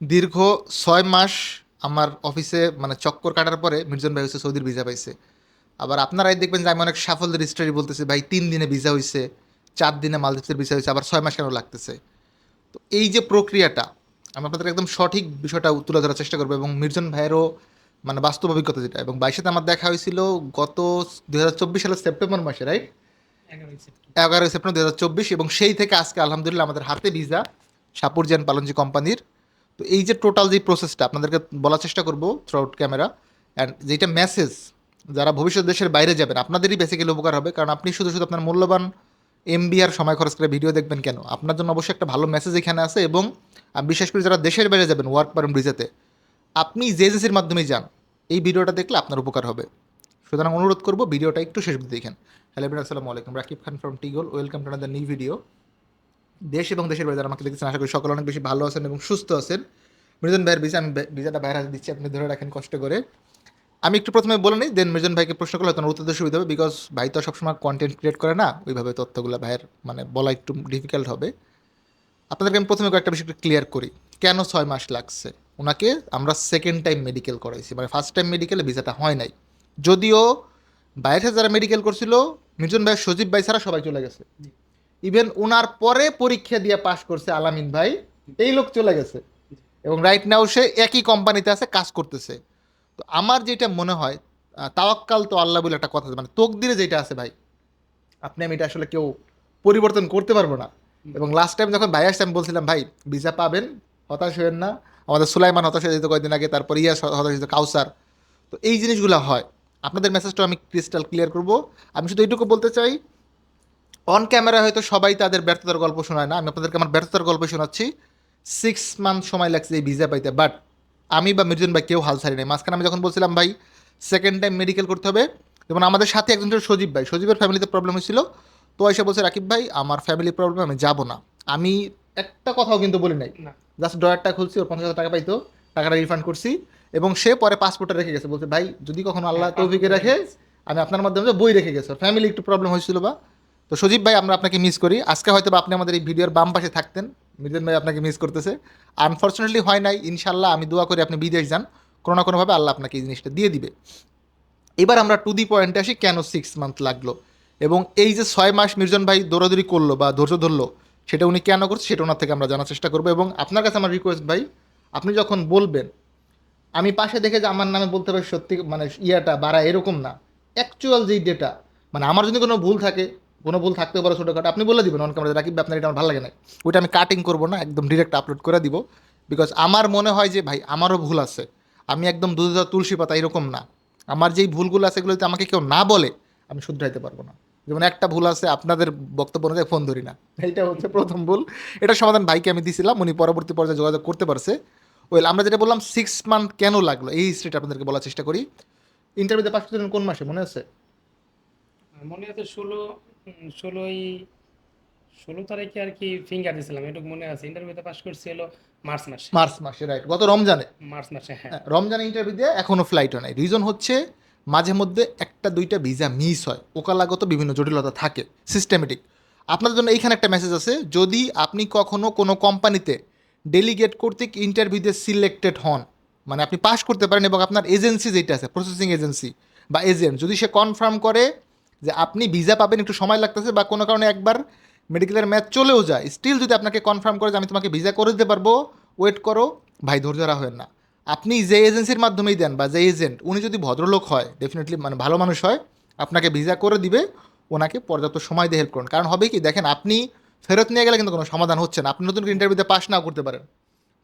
দীর্ঘ ছয় মাস আমার অফিসে মানে চক্কর কাটার পরে মির্জন ভাই হচ্ছে সৌদির ভিসা পাইছে। আবার আপনারাই দেখবেন যে আমি অনেক সাফল্যের স্টোরি বলতেছি ভাই তিন দিনে ভিসা হয়েছে চার দিনে মালদ্বীপের ভিসা হয়েছে আবার ছয় মাস কেন লাগতেছে? তো এই যে প্রক্রিয়াটা আমি আপনাদের একদম সঠিক বিষয়টা তুলে ধরার চেষ্টা করব এবং মির্জন ভাইয়েরও মানে বাস্তব অভিজ্ঞতা যেটা। এবং বাইশের সাথে আমার দেখা হয়েছিল গত দু হাজার চব্বিশ সালের সেপ্টেম্বর মাসে রাইট এগারোই সেপ্টেম্বর। দু হাজার চব্বিশ এবং সেই থেকে আজকে আলহামদুলিল্লাহ আমাদের হাতে ভিসা সাপুরজান পালনজি কোম্পানির। তো এই যে টোটাল যে প্রসেসটা আপনাদেরকে বলার চেষ্টা করব থ্রু আউট ক্যামেরা অ্যান্ড যেটা মেসেজ যারা ভবিষ্যৎ দেশের বাইরে যাবেন, আপনাদেরই বেসিক্যালি উপকার হবে, কারণ আপনি শুধু শুধু আপনার মূল্যবান এমবি আর সময় খরচ করে ভিডিও দেখবেন কেন? আপনার জন্য অবশ্যই একটা ভালো মেসেজ এখানে আছে, এবং বিশেষ করে যারা দেশের বাইরে যাবেন ওয়ার্ক পারমিট ভিসাতে আপনি যে এজেন্সির মাধ্যমে যান, এই ভিডিওটা দেখলে আপনার উপকার হবে। সুতরাং অনুরোধ করব ভিডিওটা একটু শেষ দেখেন। হ্যালো আসসালামু আলাইকুম। Rakib Khan from টিগল welcome to another new video দেশ এবং দেশের বাইরে আমাকে দেখছেন আশা করি সকলে অনেক বেশি ভালো আছেন এবং সুস্থ আছেন। মৃজন ভাইয়ের ভিসা, আমি ভিসাটা বাইরে হাতে দিচ্ছি, আপনি ধরে রাখেন কষ্ট করে। আমি একটু প্রথমে বলে নিই, দেন মৃজন ভাইকে প্রশ্ন করলে ওনার উত্তর সুবিধা হবে বিকজ ভাই তো সবসময় কন্টেন্ট ক্রিয়েট করে না, ওইভাবে তথ্যগুলো ভাইয়ের মানে বলা একটু ডিফিকাল্ট হবে। আপনাদেরকে আমি প্রথমে কয়েকটা বিষয় ক্লিয়ার করি, কেন ছয় মাস লাগছে? ওনাকে আমরা সেকেন্ড টাইম মেডিকেল করাইছি মানে ফার্স্ট টাইম মেডিকেলে ভিসাটা হয় নাই। যদিও বাইরে যারা মেডিকেল করছিল, মির্জন ভাই সজীব ভাই ছাড়া সবাই চলে গেছে। ইভেন ওনার পরে পরীক্ষা দিয়ে পাশ করছে আলামিন ভাই, এই লোক চলে গেছে। এবং রাইট নাও সে একই কোম্পানিতে আছে, কাজ করতেছে। তো আমার যেটা মনে হয় তাওয়াক্কাল তো আল্লাহ বলে একটা কথা মানে তকদিরে যেটা আছে ভাই, আপনি আমি এটা আসলে কেউ পরিবর্তন করতে পারব না। এবং লাস্ট টাইম যখন ভাই আসছে, আমি বলছিলাম, ভাই ভিসা পাবেন, হতাশ হবেন না। আমাদের সুলাইমান হতাশ হয়ে যেত কয়েকদিন আগে, তারপর ইয়াস হতাশ হয়েছে কাউসার। তো এই জিনিসগুলো হয়। আপনাদের মেসেজটা আমি ক্রিস্টাল ক্লিয়ার করব। আমি শুধু এইটুকু বলতে চাই অন ক্যামেরা হয়তো সবাই তাদের ব্যর্থতার গল্প শোনায় না। আমি আপনাদেরকে আমার ব্যর্থতার গল্প শোনাচ্ছি। সিক্স মান্থ সময় লাগছে এই ভিসা পাইতে বাট আমি বা মির্জন ভাই কেউ হাল ছাড়ি নাই মাঝখানে আমি যখন বলছিলাম ভাই সেকেন্ড টাইম মেডিকেল করতে হবে। যেমন আমাদের সাথে একজন ছিল সজীব ভাই সজীবের ফ্যামিলিতে প্রবলেম হয়েছিল। তো এসে বলছে রাকিব ভাই আমার ফ্যামিলি প্রবলেম আমি যাব না। আমি একটা কথাও কিন্তু বলি নাই। জাস্ট ডয়ারটা খুলছি ওর পঞ্চাশ হাজার টাকা পাইতো টাকাটা রিফান্ড করছি এবং সে পরে পাসপোর্টটা রেখে গেছে। বলছে ভাই যদি কখনো আল্লাহ হ্যাঁ, তৌফিকে রাখে আমি আপনার মাধ্যমে বই রেখে গেছে। ফ্যামিলি একটু প্রবলেম হয়েছিল বা তো সজীব ভাই, আমরা আপনাকে মিস করি। আজকে হয়তো আপনি আমাদের এই ভিডিওর বাম পাশে থাকতেন। মিজান ভাই আপনাকে মিস করতেছে। আনফর্চুনেটলি হয় নাই ইনশাল্লাহ আমি দোয়া করি আপনি বিদেশ যান। কোনো না কোনোভাবে আল্লাহ আপনাকে এই জিনিসটা দিয়ে দিবে। এবার আমরা টু দি পয়েন্টে আসি, কেন সিক্স মান্থ লাগল? এবং এই যে ছয় মাস মির্জন ভাই দৌড়াদৌড়ি করল বা ধৈর্য ধরলো, সেটা উনি কেন করছে সেটা ওনার থেকে আমরা জানার চেষ্টা করব। এবং আপনার কাছে আমার রিকোয়েস্ট ভাই, আপনি যখন বলবেন, আমি পাশে দেখে যে আমার নামে বলতে হবে সত্যি মানে ইয়াটা, বাড়া এরকম না। অ্যাকচুয়াল যেই ডেটা মানে আমার যদি কোনো ভুল থাকে কোনো ভুল থাকতে পারে ছোটোখাটো। আপনি বলে দিবেন অন ক্যামেরা রাকিব আপনার এটা আমার ভালো লাগে না ওইটা আমি কাটিং করব না, একদম ডিরেক্ট আপলোড করে দিব। বিকজ আমার মনে হয় যে, ভাই, আমারও ভুল আছে। আমি একদম দুধ তুলসী পাতা এরকম না। আমার যেই ভুলগুলো আছে এগুলো যদি আমাকে কেউ না বলে, আমি শুধরাইতে পারব না। যেমন একটা ভুল আছে, আপনাদের বক্তব্য অনুযায়ী ফোন ধরি না। এইটা হচ্ছে প্রথম ভুল। এটা সমাধান ভাইকে আমি দিছিলাম, উনি পরবর্তী পর্যায়ে যোগাযোগ করতে পারছে। ওয়েল আমরা যেটা বললাম সিক্স মান্থ কেন লাগল? এই হিস্ট্রিটা আপনাদেরকে বলার চেষ্টা করি। ইন্টারভিউতে করছিলেন কোন মাসে, মনে আছে? মনে আছে ষোলো ষোলোই ষোলো তারিখে আর কি ফিঙ্গার দিয়েছিলাম এটুকু মনে আছে। ইন্টারভিউতে পাস করছি হলো মার্চ মাসে। মার্চ মাসে রাইট গত রমজানে? মার্চ মাসে হ্যাঁ। হ্যাঁ, রমজানে ইন্টারভিউ দিয়ে এখনও ফ্লাইটও নাই। রিজন হচ্ছে মাঝে মধ্যে একটা দুইটা ভিসা মিস হয়। ওকালাগত বিভিন্ন জটিলতা থাকে সিস্টেমেটিক আপনাদের জন্য এইখানে একটা মেসেজ আছে যদি আপনি কখনো কোনো কোম্পানিতে ডেলিগেট কর্তৃক ইন্টারভিউতে সিলেক্টেড হন মানে আপনি পাস করতে পারেন এবং আপনার এজেন্সি যেটা আছে প্রসেসিং এজেন্সি বা এজেন্ট যদি সে কনফার্ম করে যে আপনি ভিসা পাবেন একটু সময় লাগতেছে বা কোনো কারণে একবার মেডিকেলের ম্যাচ চলেও যায় স্টিল যদি আপনাকে কনফার্ম করে যে আমি তোমাকে ভিসা করে দিতে পারব ওয়েট করো ভাই ধৈর্য রাখেন না। আপনি যে এজেন্সির মাধ্যমেই দেন বা যে এজেন্ট উনি যদি ভদ্রলোক হয় ডেফিনেটলি মানে ভালো মানুষ হয় আপনাকে ভিসা করে দিবে ওনাকে পর্যাপ্ত সময় দিয়ে হেল্প করুন। কারণ হবে কি দেখেন আপনি ফেরত নিয়ে গেলে কিন্তু কোনো সমাধান হচ্ছে না। আপনি নতুন ইন্টারভিউতে পাস নাও করতে পারেন।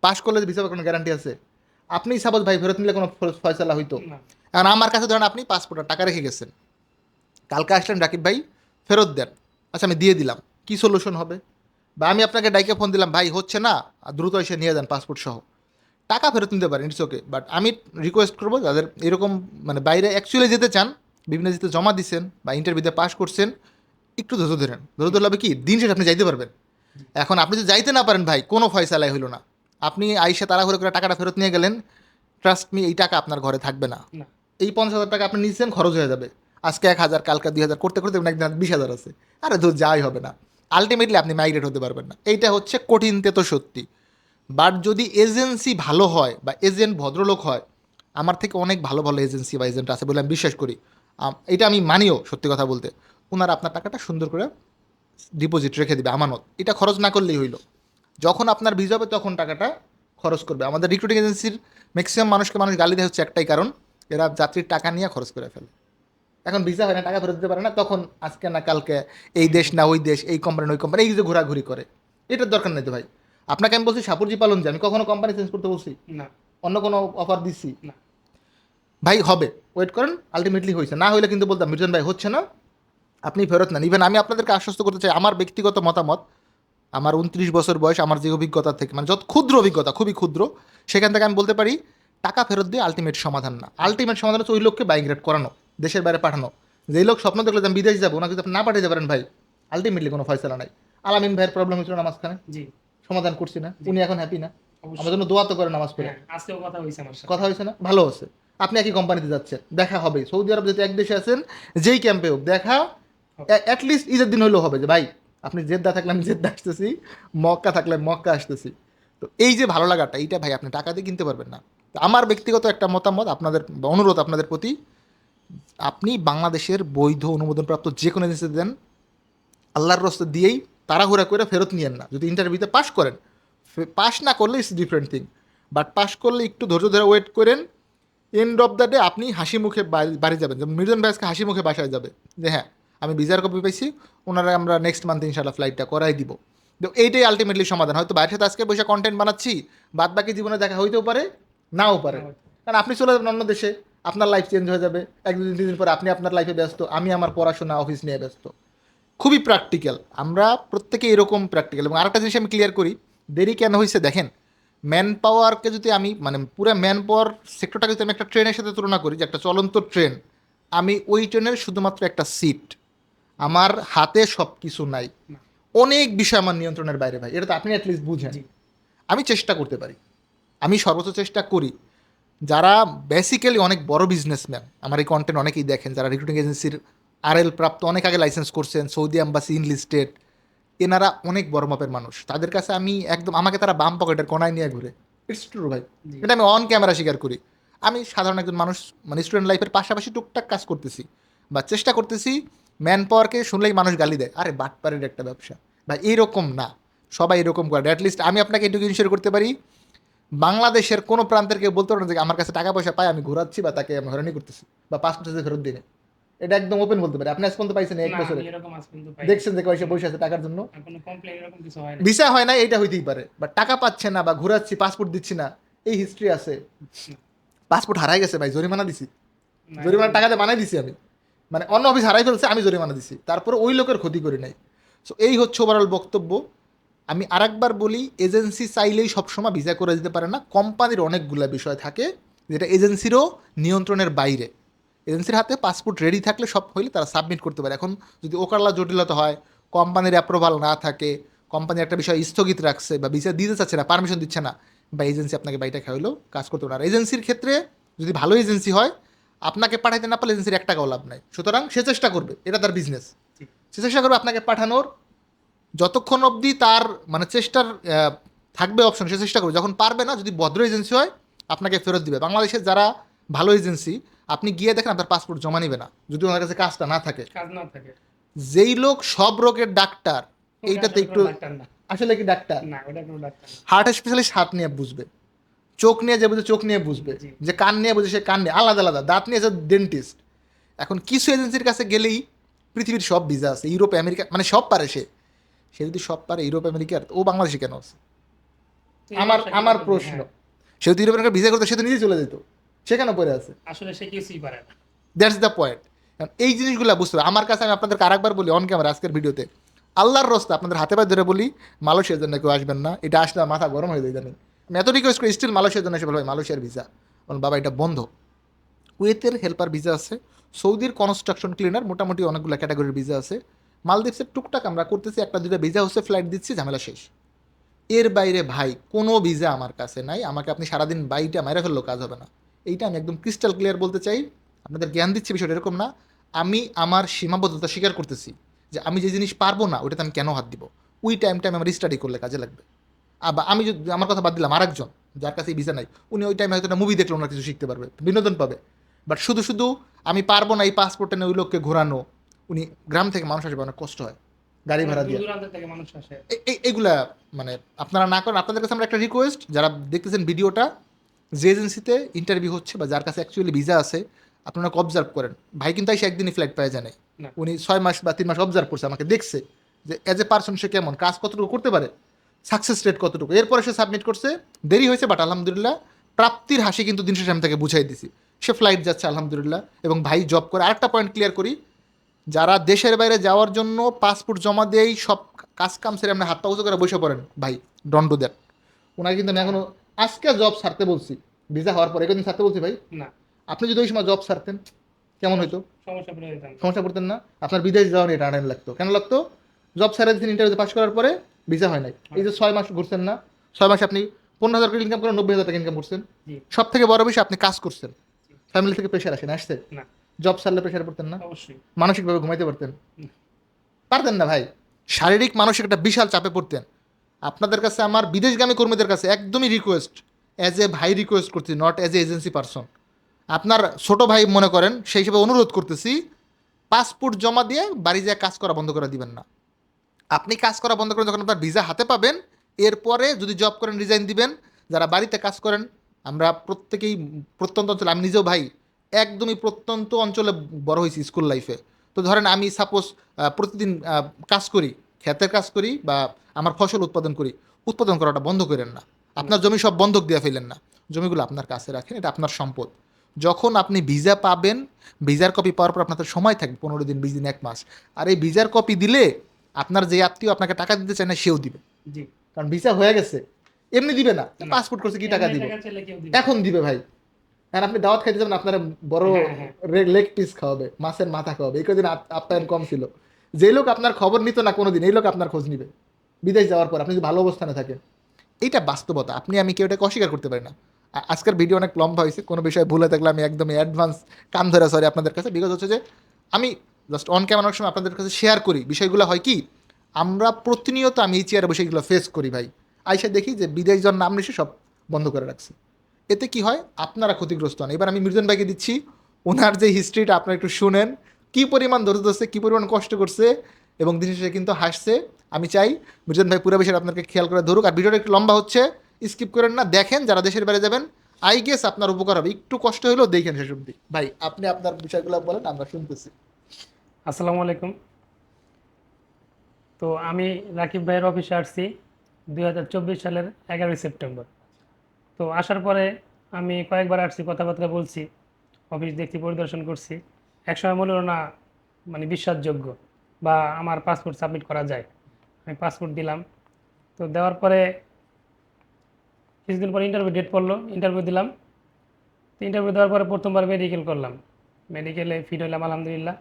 পাস করলে ভিসা কোনো গ্যারান্টি আছে? আপনি সাপোজ ভাই ফেরত নিলে কোনো ফয়সালা হইতো। এখন আমার কাছে ধরেন আপনি পাসপোর্টের টাকা রেখে গেছেন। কালকে আসলেন রাকিব ভাই ফেরত দেন। আচ্ছা আমি দিয়ে দিলাম। কি সলিউশন হবে? বা আমি আপনাকে ডাইকে ফোন দিলাম ভাই হচ্ছে না? দ্রুত এসে নিয়ে যান পাসপোর্ট সহ। টাকা ফেরত নিতে পারেন ইটস ওকে বাট আমি রিকোয়েস্ট করব যাদের এরকম মানে বাইরে অ্যাকচুয়ালি যেতে চান বিভিন্ন যেতে জমা দিচ্ছেন বা ইন্টারভিউতে পাস করছেন একটু ধৈর্য ধরেন। ধৈর্য ধরলে হবে কি? দিন শেষে আপনি যাইতে পারবেন। এখন আপনি যদি যাইতে না পারেন ভাই কোনো ফয়সালাই হইল না। আপনি আইসে তাড়াহুড়ো করে টাকাটা ফেরত নিয়ে গেলেন ট্রাস্ট মি এই টাকা আপনার ঘরে থাকবে না। না। এই পঞ্চাশ হাজার টাকা আপনি নিচ্ছেন খরচ হয়ে যাবে। আজকে এক হাজার, কালকে দুই হাজার, করতে করতে একদিন বিশ হাজার আছে। আরে ধর, যাই হবে না। আলটিমেটলি আপনি মাইগ্রেট হতে পারবেন না। এইটা হচ্ছে কঠিন তেতো সত্যি। বাট যদি এজেন্সি ভালো হয় বা এজেন্ট ভদ্রলোক হয়, আমার থেকে অনেক ভালো ভালো এজেন্সি বা এজেন্ট আছে বলে আমি বিশ্বাস করি। এটা আমি মানিও সত্যি কথা বলতে। ওনারা আপনার টাকাটা সুন্দর করে ডিপোজিট রেখে দেবে, আমানত। এটা খরচ না করলেই হইল। যখন আপনার ভিজা হবে, তখন টাকাটা খরচ করবে। আমাদের রিক্রুটিং এজেন্সির ম্যাক্সিমাম মানুষকে মানুষ গালি দেয় হচ্ছে একটাই কারণ, এরা যাত্রীর টাকা নিয়ে খরচ করে ফেলে। এখন ভিসা হয় না টাকা ফেরত দিতে পারে না তখন আজকে না কালকে এই দেশ না ওই দেশ এই কোম্পানি ওই কোম্পানি এই যে ঘোরাঘুরি করে। এটার দরকার নেই তো ভাই। আপনাকে আমি বলছি সাপুরজি পালন যে আমি কখনো কোম্পানি চেঞ্জ করতে বলছি? না। অন্য কোনো অফার দিচ্ছি না। ভাই হবে। ওয়েট করেন আলটিমেটলি হয়েছে। না হলে কিন্তু বলতাম মির্জন ভাই হচ্ছে না। আপনি ফেরত নেন। ইভেন আমি আপনাদেরকে আশ্বস্ত করতে চাই আমার ব্যক্তিগত মতামত আমার উনত্রিশ বছর বয়স আমার যে অভিজ্ঞতা থেকে মানে যত ক্ষুদ্র অভিজ্ঞতা খুবই ক্ষুদ্র সেখান থেকে আমি বলতে পারি টাকা ফেরত দিয়ে আলটিমেট সমাধান না। আলটিমেট সমাধান হচ্ছে ওই লোককে বাইগ্রেড করানো। দেশের বাইরে পাঠানো। যেই লোক স্বপ্ন দেখলে যে আমি বিদেশ যাব ওনাকে যদি আপনি না পাঠিয়ে যাবেন ভাই আলটিমেটলি কোনো ফয়সলা নাই। আলামিন ভাইয়ের প্রবলেম হয়েছিল না মাঝখানে সমাধান করছি না। উনি এখন হ্যাপি না। আমার জন্য দোয়া তো করে নামাজ পড়ে। হ্যাঁ, কথা হয়েছে কথা হয়েছে না? ভালো হচ্ছে আপনি একই কোম্পানিতে যাচ্ছেন। দেখা হবে। সৌদি আরব যেহেতু এক দেশে আছেন যেই ক্যাম্পে হোক দেখা অ্যাটলিস্ট ঈদের দিন হলেও হবে যে ভাই আপনি জেদ্দা থাকলে আমি জেদ্দা আসতেছি মক্কা থাকলে মক্কা আসতেছি। তো এই যে ভালো লাগাটা এইটা ভাই আপনি টাকা দিয়ে কিনতে পারবেন না। আমার ব্যক্তিগত একটা মতামত আপনাদের অনুরোধ আপনাদের প্রতি আপনি বাংলাদেশের বৈধ অনুমোদনপ্রাপ্ত যে কোনো এজেন্সিতে দেন আল্লাহর রস্তে দিয়েই তাড়াহুড়া করে ফেরত নিয়েন না। যদি ইন্টারভিউতে পাস করেন পাস না করলে it's different thing but pass করলে একটু ধৈর্য ধরে ওয়েট করেন এন্ড অফ দ্য ডে আপনি হাসি মুখে বাড়ি যাবেন। যেমন মির্জন ভাইসকে হাসি মুখে বাসায় যাবে যে হ্যাঁ আমি ভিসার কপি পাইছি ওনারা আমরা নেক্সট মান্থ ইনশাল্লাহ ফ্লাইটটা করাই দিব। তো এইটাই আলটিমেটলি সমাধান। হয়তো বাইরের সাথে আজকে বসে কন্টেন্ট বানাচ্ছি বাদ বাকি জীবনে দেখা হইতেও পারে। নাও পারে। কারণ আপনি চলে যাবেন অন্য দেশে। আপনার লাইফ চেঞ্জ হয়ে যাবে। এক দুদিন তিন দিন পরে আপনি আপনার লাইফে ব্যস্ত আমি আমার পড়াশোনা অফিস নিয়ে ব্যস্ত। খুবই প্র্যাকটিক্যাল আমরা প্রত্যেকে এরকম প্র্যাকটিক্যাল এবং আরেকটা জিনিস আমি ক্লিয়ার করি দেরি কেন হয়েছে দেখেন ম্যান পাওয়ারকে যদি আমি মানে পুরো ম্যান পাওয়ার সেক্টরটাকে যদি আমি একটা ট্রেনের সাথে তুলনা করি যে একটা চলন্ত ট্রেন আমি ওই ট্রেনের শুধুমাত্র একটা সিট আমার হাতে সব কিছু নাই অনেক বিষয় আমার নিয়ন্ত্রণের বাইরে ভাই। এটা তো আপনি অ্যাটলিস্ট বুঝেন। আমি চেষ্টা করতে পারি। আমি সর্বোচ্চ চেষ্টা করি। যারা বেসিক্যালি অনেক বড় বিজনেসম্যান আমার এই কন্টেন্ট অনেকেই দেখেন যারা রিক্রুটিং এজেন্সির আর এল প্রাপ্ত অনেক আগে লাইসেন্স করছেন সৌদি আম্বাসি ইনলিস্টেড এনারা অনেক বড় মাপের মানুষ। তাদের কাছে আমি একদম আমাকে তারা বাম পকেটের কোনায় নিয়ে ঘুরে। ইটস ট্রু ভাই। এটা আমি অন ক্যামেরা স্বীকার করি। আমি সাধারণ একজন মানুষ মানে স্টুডেন্ট লাইফের পাশাপাশি টুকটাক কাজ করতেছি বা চেষ্টা করতেছি ম্যান পাওয়ারকে শুনলেই মানুষ গালি দেয়। আরে বাটপারের একটা ব্যবসা। বা এইরকম না। সবাই এরকম করে। অ্যাটলিস্ট আমি আপনাকে এটুকু ইনশিওর করতে পারি বাংলাদেশের কোনো প্রান্তের কেউ বলতে পারে না যে আমার কাছে টাকা পয়সা পাই আমি ঘোরাচ্ছি বা তাকে আমি হয়রানি করতেছি বা পাসপোর্ট ফেরত দিনে এটা একদম ওপেন বলতে পারি। আপনি আজ পর্যন্ত পাইছেন এক বছরে? দেখছেন যে কয়েসে বসে আছে টাকার জন্য? ভিসা হয় না এইটা হইতেই পারে। বা টাকা পাচ্ছে না বা ঘোরাচ্ছি পাসপোর্ট দিচ্ছি না এই হিস্ট্রি আছে। পাসপোর্ট হারাই গেছে ভাই জরিমানা দিছি। জরিমানা টাকাতে বানাই দিছি আমি। মানে অন্য অফিস হারাই ফেলছে আমি জরিমানা দিছি। তারপরে ওই লোকের ক্ষতি করি নাই। সো এই হচ্ছে ওভারঅল বক্তব্য। আমি আরেকবার বলি, এজেন্সি চাইলেই সবসময় ভিসা করে দিতে পারে না। কোম্পানির অনেকগুলো বিষয় থাকে, যেটা এজেন্সিরও নিয়ন্ত্রণের বাইরে। এজেন্সির হাতে পাসপোর্ট রেডি থাকলে সব হইলে তারা সাবমিট করতে পারে। এখন যদি ওকারলা জটিলতা হয়, কোম্পানির অ্যাপ্রুভাল না থাকে, কোম্পানি একটা বিষয় স্থগিত রাখছে বা ভিসা দিতে চাচ্ছে না পারমিশন দিচ্ছে না, বা এজেন্সি আপনাকে বাইটা খাওয়াইলেও কাজ করতে পারে আর এজেন্সির ক্ষেত্রে যদি ভালো এজেন্সি হয়, আপনাকে পাঠাইতে না পারলে এজেন্সির এক টাকাও লাভ নাই। সুতরাং সে চেষ্টা করবে, এটা তার বিজনেস সে চেষ্টা করবে আপনাকে পাঠানোর যতক্ষণ অবধি তার মানে চেষ্টার থাকবে অপশন সে চেষ্টা করবে। যখন পারবে না যদি ভদ্র এজেন্সি হয় আপনাকে ফেরত দিবে। বাংলাদেশের যারা ভালো এজেন্সি আপনি গিয়ে দেখেন আপনার পাসপোর্ট জমা নিবে না যদি ওনার কাছে কাজটা না থাকে। কাজ না থাকে। যেই লোক সব রোগের ডাক্তার এইটাতে একটু আসলে কি ডাক্তার? না ওটা কোনো ডাক্তার হার্ট স্পেশালিস্ট হার্ট নিয়ে বুঝবে। চোখ নিয়ে যে বুঝে চোখ নিয়ে বুঝবে। যে কান নিয়ে বুঝে সে কান নিয়ে আলাদা আলাদা। দাঁত নিয়ে যে ডেন্টিস্ট এখন কিছু এজেন্সির কাছে গেলেই পৃথিবীর সব ভিসা আছে ইউরোপ আমেরিকা মানে সব পারে সে। সে যদি সব পারে ইউরোপ আমেরিকার ও বাংলাদেশে কেন আছে? আমার আমার প্রশ্ন। হ্যাঁ, সে যদি ইউরোপ আমেরিকার ভিসা করতো সে তো নিজে চলে যেত। সে কেন পড়ে আছে? আসলে সে কিছুই পারে না। দ্যাটস দ্য পয়েন্ট এই জিনিসগুলো বুঝতে হবে। আমার কাছে আমি আপনাদেরকে আরেকবার বলি অন ক্যামেরা আজকের ভিডিওতে। আল্লাহর রস্তা আপনাদের হাতে পায়ে ধরে বলি মালয়েশিয়ার জন্য কেউ আসবেন না। এটা আসলে মাথা গরম হয়ে যায় জানেন। আমি এত রিকোয়েস্ট করি স্টিল মালয়েশিয়ার জন্য এসে বলো ভাই মালয়েশিয়ার ভিসা বলুন বাবা এটা বন্ধ। কুয়েতের হেল্পার ভিসা আছে সৌদির কনস্ট্রাকশন ক্লিনার মোটামুটি অনেকগুলো ক্যাটাগরির ভিসা আছে। মালদ্বীপসের টুকটাক আমরা করতেছি, একটা দুটা ভিসা হচ্ছে ফ্লাইট দিচ্ছি, ঝামেলা শেষ। এর বাইরে ভাই, কোনো ভিসা আমার কাছে নাই, আমাকে আপনি সারাদিন বাইটা মেরে ফেললেও কাজ হবে না। এইটা আমি একদম ক্রিস্টাল ক্লিয়ার বলতে চাই, আপনাদের জ্ঞান দিচ্ছি বিষয়টা এরকম না। আমি আমার সীমাবদ্ধতা স্বীকার করতেছি যে আমি যে জিনিস পারব না, ওটাতে আমি কেন হাত দিব? ওই টাইমটা আমি আমার স্টাডি করলে কাজে লাগবে। আবা- আমি যদি, আমার কথা বাদ দিলাম আরেকজন, যার কাছে ভিসা নাই, উনি ওই টাইমে হয়তো একটা মুভি দেখলে, ওনার কিছু শিখতে পারবে, বিনোদন পাবে। বাট শুধু শুধু আমি পারব না এই পাসপোর্টে ওই লোককে ঘোরানো উনি গ্রাম থেকে মানুষ আসবে অনেক কষ্ট হয়। গাড়ি ভাড়া দিয়ে। এগুলা মানে আপনারা না করেন। আপনাদের কাছে আমরা একটা রিকোয়েস্ট যারা দেখতেছেন ভিডিওটা যে এজেন্সিতে ইন্টারভিউ হচ্ছে বা যার কাছে অ্যাকচুয়ালি ভিসা আছে আপনারা অবজার্ভ করেন। ভাই কিন্তু এসে একদিনই ফ্লাইট পায় জানে উনি ছয় মাস বা তিন মাস অবজার্ভ করছে আমাকে দেখছে। যে অ্যাজ এ পার্সন সে কেমন কাজ কতটুকু করতে পারে সাকসেস রেট কতটুকু। এরপরে সে সাবমিট করছে দেরি হয়েছে বাট আলহামদুলিল্লাহ প্রাপ্তির হাসি কিন্তু দিন শেষে আমি তাকে বুঝাই দিছি। সে ফ্লাইট যাচ্ছে আলহামদুলিল্লাহ এবং ভাই জব করে আরেকটা পয়েন্ট ক্লিয়ার করি যারা দেশের বাইরে যাওয়ার জন্য পাসপোর্ট জমা দিয়েই সব কাজ কাম সেরে আপনি হাতটা উঁচু করে বসে পড়েন। ভাই দণ্ড দেন ওনাকে কিন্তু আমি এখনও আজকে জব ছাড়তে বলছি। ভিসা হওয়ার পরে একদিন ছাড়তে বলছি ভাই। না। আপনি যদি ওই সময় জব ছাড়তেন কেমন হতো সমস্যা পড়তেন না? আপনার বিদেশ যাওয়া নিয়ে টানাটানি লাগতো। কেন লাগতো? জব ছেড়ে দিচ্ছেন ইন্টারভিউতে পাস করার পরে ভিসা হয় নাই। এই যে ছয় মাস ঘুরছেন না ছয় মাসে আপনি পনেরো হাজার করে ইনকাম করেন নব্বই হাজার টাকা ইনকাম করছেন। সব থেকে বড় বিষয় আপনি কাজ করছেন। ফ্যামিলি থেকে প্রেশার আসেন আসছে? না। জব সারলে প্রেশার পড়তেন না? অবশ্যই। মানসিকভাবে ঘুমাইতে পারতেন? পারতেন না ভাই। শারীরিক মানসিক একটা বিশাল চাপে পড়তেন। আপনাদের কাছে আমার বিদেশগামী কর্মীদের কাছে একদমই রিকোয়েস্ট অ্যাজ এ ভাই রিকোয়েস্ট করছি not as a agency person আপনার ছোট ভাই মনে করেন সেই হিসেবে অনুরোধ করতেছি পাসপোর্ট জমা দিয়ে বাড়ি যায় কাজ করা বন্ধ করে দিবেন না। আপনি কাজ করা বন্ধ করেন যখন আপনার ভিসা হাতে পাবেন এরপরে যদি জব করেন রিজাইন দিবেন যারা বাড়িতে কাজ করেন আমরা প্রত্যেকেই প্রত্যন্ত অঞ্চলে আমি নিজেও ভাই একদমই প্রত্যন্ত অঞ্চলে বড় হয়েছি স্কুল লাইফে। তো ধরেন আমি সাপোজ প্রতিদিন কাজ করি ক্ষেতের কাজ করি বা আমার ফসল উৎপাদন করি উৎপাদন করাটা বন্ধ করেন না। আপনার জমি সব বন্ধক দিয়ে ফেলেন না। জমিগুলো আপনার কাছে রাখেন এটা আপনার সম্পদ। যখন আপনি ভিসা পাবেন ভিসার কপি পাওয়ার পর আপনার সময় থাকবে পনেরো দিন বিশ দিন এক মাস। আর এই ভিসার কপি দিলে আপনার যে আত্মীয় আপনাকে টাকা দিতে চায় না সেও দিবে। কারণ ভিসা হয়ে গেছে এমনি দিবে না। পাসপোর্ট করছে কি টাকা দিবে। এখন দিবে ভাই। আর আপনি দাওয়াত খাইতে যাবেন আপনার বড় হ্যাঁ, হ্যাঁ। লেগ পিস খাওয়াবে মাছের মাথা খাওয়াবে। এই কদিন আপ- আপ্যায়ন কম ছিল। যে লোক আপনার খবর নিত না কোনোদিন এই লোক আপনার খোঁজ নিবে। বিদেশ যাওয়ার পর আপনি যদি ভালো অবস্থানে থাকেন। এইটা বাস্তবতা। আপনি আমি কেউ এটাকে অস্বীকার করতে পারি না? আজকের ভিডিও অনেক লম্বা হয়েছে কোনো বিষয়ে ভুলে থাকলে আমি একদমই অ্যাডভান্স কান ধরে সরি আপনাদের কাছে বিকজ হচ্ছে যে আমি জাস্ট অন ক্যামেরার সময় আপনাদের কাছে শেয়ার করি। বিষয়গুলো হয় কি আমরা প্রতিনিয়ত আমি এই চেয়ারে বসে এগুলো ফেস করি ভাই। আইসা দেখি যে বিদেশ যাওয়ার নাম নিশে সব বন্ধ করে রাখছে। এতে কি হয়? আপনারা ক্ষতিগ্রস্ত হন। এবার আমি মির্জন ভাইকে দিচ্ছি, ওনার যে হিস্ট্রিটা আপনারা একটু শুনেন। কী পরিমাণ ধৈর্য ধরছে, কী পরিমাণ কষ্ট করছে, এবং দিন শেষে কিন্তু হাসছে। আমি চাই মির্জন ভাই পুরো বিষয়টা আপনাকে খেয়াল করে ধরুক। আর ভিডিওটা একটু লম্বা হচ্ছে স্কিপ করেন না। দেখেন যারা দেশের বাইরে যাবেন আই গেস আপনার উপকার হবে। একটু কষ্ট হলেও দেখেন শেষ অব্দি ভাই, আপনি আপনার বিষয়গুলো বলেন, আমরা শুনতেছি। আসসালামু আলাইকুম। তো আমি রাকিব ভাইয়ের অফিসে আসছি, দুই হাজার চব্বিশ সালের এগারোই সেপ্টেম্বর। তো আসার পরে আমি কয়েকবার আসছি কথাবার্তা বলছি অফিস দেখছি পরিদর্শন করছি। একসময় মনে হলো না মানে বিশ্বাসযোগ্য বা আমার পাসপোর্ট সাবমিট করা যায়। আমি পাসপোর্ট দিলাম। তো দেওয়ার পরে কিছুদিন পরে ইন্টারভিউ ডেট পড়ল ইন্টারভিউ দিলাম। তো ইন্টারভিউ দেওয়ার পরে প্রথমবার মেডিকেল করলাম। মেডিকেলে ফিট হইলাম আলহামদুলিল্লাহ।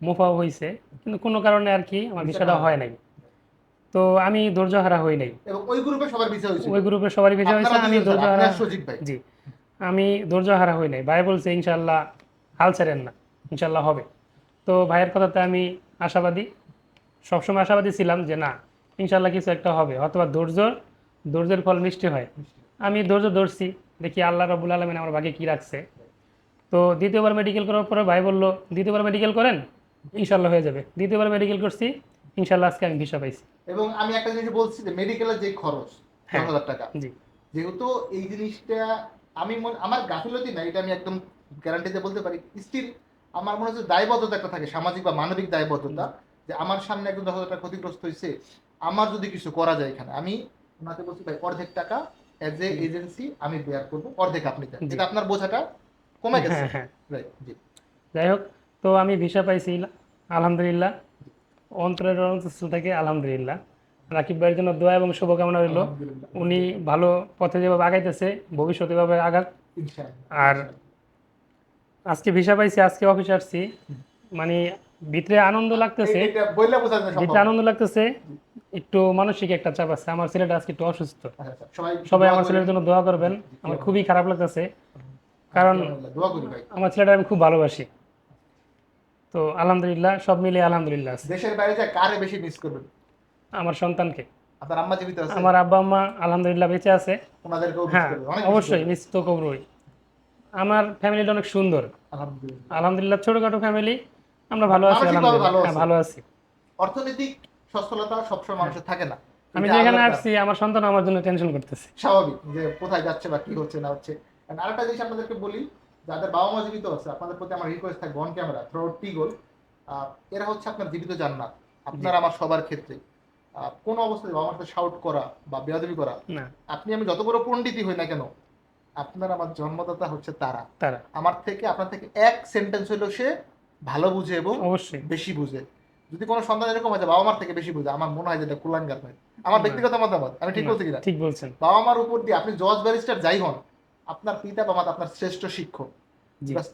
মুফাও হয়েছে কিন্তু কোনো কারণে আর কি আমার বিষয়টা হয় নাই। তো আমি ধৈর্য হারা হই নাই। ওই গ্রুপে সবার বিষয় হয়েছে ওই গ্রুপে সবারই ভিজা হয়েছে আমি ধৈর্য হারা জি। আমি ধৈর্য হারা হই নাই। ভাই বলছে ইনশাল্লাহ হাল ছাড়েন না। ইনশাল্লাহ হবে। তো ভাইয়ের কথাতে আমি আশাবাদী সবসময় আশাবাদী ছিলাম যে না ইনশাল্লাহ কিছু একটা হবে। অথবা ধৈর্য ধৈর্যের ফল মিষ্টি হয়। আমি ধৈর্য ধরছি দেখি আল্লাহ রবুল আলমিন আমার ভাগে কী রাখছে। তো দ্বিতীয়বার মেডিকেল করার পরে ভাই বলল দ্বিতীয়বার মেডিকেল করেন? ইনশাল্লাহ হয়ে যাবে। দ্বিতীয়বার মেডিকেল করছি ইনশাল্লাহ আজকে আমি ভিসা পাইছি। এবং আমি একটা জিনিস বলছি যে মেডিকেলের যে খরচ দশ হ্যাঁ। হাজার টাকা জি। যেহেতু এই জিনিসটা আমি মনে আমার গাফিলতি না এটা আমি একদম গ্যারান্টিতে বলতে পারি। স্টিল আমার মনে হচ্ছে দায়বদ্ধতা একটা থাকে সামাজিক বা মানবিক দায়বদ্ধতা যে আমার সামনে একজন দশ হাজার টাকা ক্ষতিগ্রস্ত হয়েছে আমার যদি কিছু করা যায় এখানে আমি ওনাকে বলছি ভাই অর্ধেক টাকা অ্যাজ এ এজেন্সি আমি বেয়ার করব অর্ধেক আপনি জি। এটা আপনার বোঝাটা কমে গেছে। হ্যাঁ। হ্যাঁ রাইট জি। যাই হোক তো আমি ভিসা পাইছি আলহামদুলিল্লাহ। অন্তরের অন্তঃস্থল থেকে আলহামদুলিল্লাহ। রাকিব ভাইয়ের জন্য দোয়া এবং শুভকামনা রইল। উনি ভালো পথে যেভাবে আগাইতেছে ভবিষ্যতে এভাবে আগাক। আর আজকে ভিসা পাইছি আজকে অফিসে আসছি। মানে ভিতরে আনন্দ লাগতেছে। ভিতরে আনন্দ লাগতেছে। একটু মানসিক একটা চাপ আছে। আমার ছেলেটা আজকে একটু অসুস্থ। আচ্ছা, সবাই আমার ছেলের জন্য দোয়া করবেন। আমার খুবই খারাপ লাগতেছে। কারণ আমার ছেলেটা আমি খুব ভালোবাসি। তো আলহামদুলিল্লাহ সব মিলিয়ে আলহামদুলিল্লাহ আছে। দেশের বাইরে যা কারে বেশি মিস করবেন? আমার সন্তানকে। আপনার আম্মা জীবিত আছে? আমার আব্বা আম্মা আলহামদুলিল্লাহ বেঁচে আছে। ওনাদেরকেও miss হ্যাঁ অবশ্যই মিস তো করবই। আমার ফ্যামিলিটা অনেক সুন্দর। আলহামদুলিল্লাহ। আলহামদুলিল্লাহ ছোটখাটো ফ্যামিলি আমরা ভালো আছি আলহামদুলিল্লাহ ভালো হ্যাঁ, আছি। ভালো অর্থনৈতিক সচ্ছলতা সবসময় মানুষের থাকে না। আমি যেখানে আসছি আমার সন্তান আমার জন্য টেনশন করতেছে। স্বাভাবিক যে কোথায় যাচ্ছে বা কি হচ্ছে না হচ্ছে। And আরেকটা জিনিস আপনাদেরকে বলি যাদের বাবা মা জীবিত আছে আপনাদের প্রতি আমার রিকোয়েস্ট থাকবে অন ক্যামেরা থ্রো টিগোল এরা হচ্ছে আপনার জীবিত জান্নাত। আপনার আমার সবার ক্ষেত্রে। কোনো অবস্থায় বাবা মার শাউট করা বা বেয়াদবি করা না। আপনি আমি যত বড় পণ্ডিতই হই না কেন আপনার আমার জন্মদাতা হচ্ছে তারা। তারা। আমার থেকে আপনার থেকে এক সেন্টেন্স হলো সে ভালো বুঝে এবং অবশ্যই। বেশি বুঝে। যদি কোনো সন্তান এরকম হয় বাবা মার থেকে বেশি বুঝে আমার মনে হয় যেটা কুলাঙ্গার ভাই। আমার ব্যক্তিগত মতামত আমি ঠিক বলছি কিনা? ঠিক বলছেন। বাবা মার উপর দিয়ে আপনি জজ ব্যারিস্টার যাই হন আপনার পিতা বা মাতা আপনার শ্রেষ্ঠ শিক্ষক।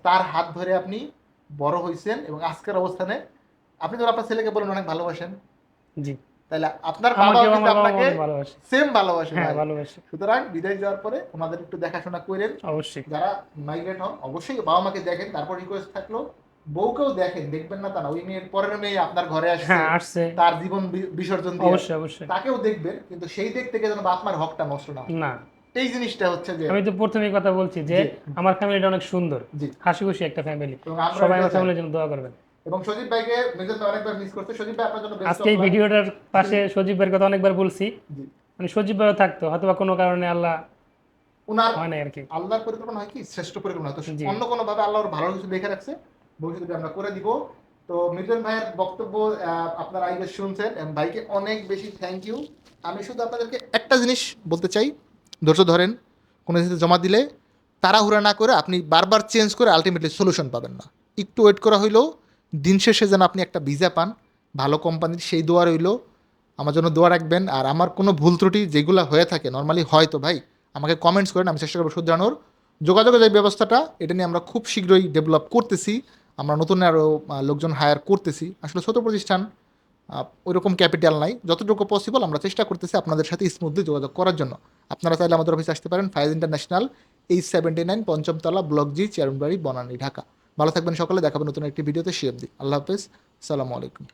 তার হাত ধরে আপনি বড় হয়েছেন এবং আজকের অবস্থানে আপনি যখন আপনার ছেলেকে বলেন অনেক ভালোবাসেন। জি। তাহলে আপনার বাবা কিন্তু আপনাকে সেম ভালোবাসে। হ্যাঁ ভালোবাসে। সুতরাং বিদেশ যাওয়ার পরে ওনাদের একটু দেখাশোনা করেন। অবশ্যই। যারা মাইগ্রেট হন অবশ্যই বাবা মাকে দেখেন। তারপর রিকোয়েস্ট থাকল বউকেও দেখেন দেখবেন না তা না। ওই মেয়ের পরের মেয়ে আপনার ঘরে আসছে। হ্যাঁ তার জীবন বিসর্জন দিয়ে। অবশ্যই অবশ্যই। তাকেও দেখবেন কিন্তু সেই দিক থেকে যেন বাপ মার হকটা নষ্ট না হয়। না। এই জিনিসটা হচ্ছে যে আমি তো প্রথমেই কথা বলছি যে আমার ফ্যামিলিটা অনেক সুন্দর। হাসি খুশি একটা ফ্যামিলি। সবাই আমার ফ্যামিলির জন্য দোয়া করবেন। এবং সজীব ভাইকে অনেকবার মিস করতে সজীব ভাই আপনার জন্য আজকে এই ভিডিওটার পাশে সজীব ভাইয়ের কথা অনেকবার বলছি। মানে সজীব ভাইও থাকতো হয়তো কোনো কারণে আল্লাহ উনার হয় না আর কি। আল্লাহর পরিকল্পনা হয় কি? শ্রেষ্ঠ পরিকল্পনা। জি। অন্য কোনো ভাবে আল্লাহর ভালো কিছু দেখে রাখছে ভবিষ্যতে আমরা করে দিব। তো মির্জন ভাইয়ের বক্তব্য আপনারা আগে শুনছেন। ভাইকে অনেক বেশি থ্যাংক ইউ আমি শুধু আপনাদেরকে একটা জিনিস বলতে চাই। ধৈর্য ধরেন, কোনো জিনিস জমা দিলে তাড়াহুড়া না করে আপনি বারবার চেঞ্জ করে আলটিমেটলি সলিউশন পাবেন না। একটু ওয়েট করা হইলেও দিন শেষে যেন আপনি একটা ভিসা পান, ভালো কোম্পানির সেই দোয়া রইল, আমার জন্য দোয়া রাখবেন। আর আমার কোনো ভুল ত্রুটি যেগুলো হয়ে থাকে নর্মালি হয় তো ভাই, আমাকে কমেন্টস করেন, আমি চেষ্টা করব শুধরানোর। যোগাযোগের যে ব্যবস্থাটা, এটা নিয়ে আমরা খুব শীঘ্রই ডেভেলপ করতেছি। আমরা নতুন আরও লোকজন হায়ার করতেছি। আসলে ছোট প্রতিষ্ঠান ওই রকম ক্যাপিটাল নাই। যতটুকু পসিবল আমরা চেষ্টা করতেছি আপনাদের সাথে স্মুথলি যোগাযোগ করার জন্য। আপনারা চাইলে আমাদের অফিসে আসতে পারেন Faiz international eight seventy nine পঞ্চমতলা block G চেয়ারবাড়ি বনানী ঢাকা ভালো থাকবেন সকালে, দেখাবেন নতুন একটি ভিডিওতে শিয়াব দি আল্লাহ হাফেজ সালামু আলাইকুম।